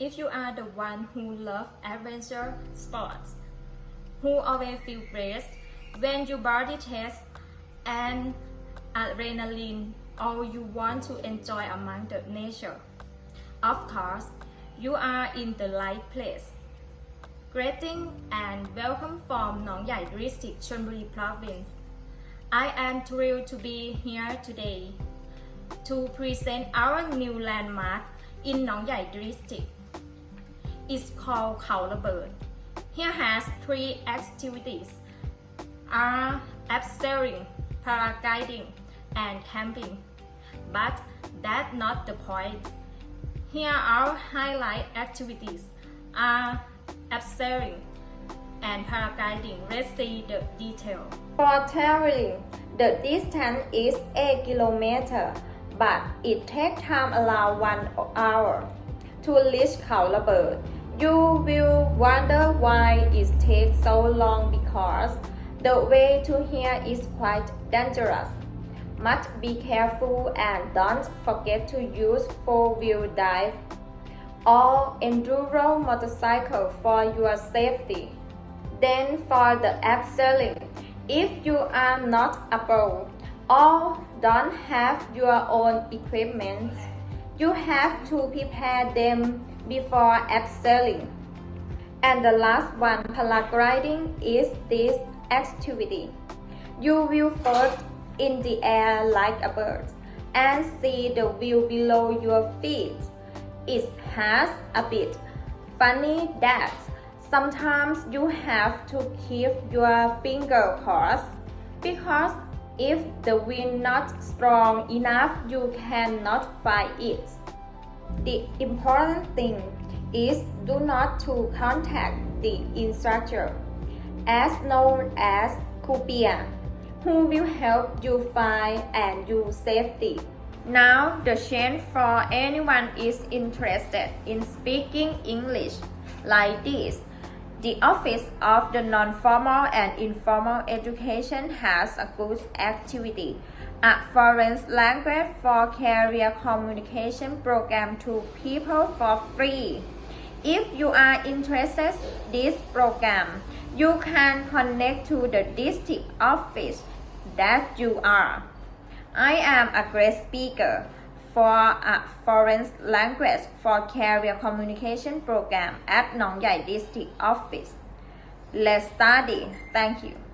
if you are the one who love adventure sports, who always feel blessed when your body tests and adrenaline, or you want to enjoy among the nature. Of course, you are in the right place. Greeting and welcome from Nong Yai District, Chonburi Province. I am thrilled to be here today to present our new landmark in Nong Yai District. It's called Khao Labird. Here has three activities are abseiling, paragliding, and camping. But that's not the point. Here our highlight activities are abseiling and paragliding. Let's see the detail. For traveling, the distance is 8 km, but it takes time around 1 hour to reach Khao Labird. You will wonder why it takes so long because the way to here is quite dangerous. Must be careful and don't forget to use four-wheel drive or enduro motorcycle for your safety. Then for the abseiling, if you are not able or don't have your own equipment, you have to prepare them before abseiling. And the last one, paragliding, is this activity. You will float in the air like a bird and see the view below your feet. It has a bit funny that sometimes you have to keep your finger crossed because if the wind not strong enough you cannot find it. The important thing is do not to contact the instructor as known as Kupia who will help you find and use safety. Now the chance for anyone is interested in speaking English like this. The Office of the Non-Formal and Informal Education has a good activity, a foreign language for career communication program to people for free. If you are interested in this program, you can connect to the district office that you are. I am a great speaker for a foreign language for career communication program at Nong Yai district office. Let's study. Thank you.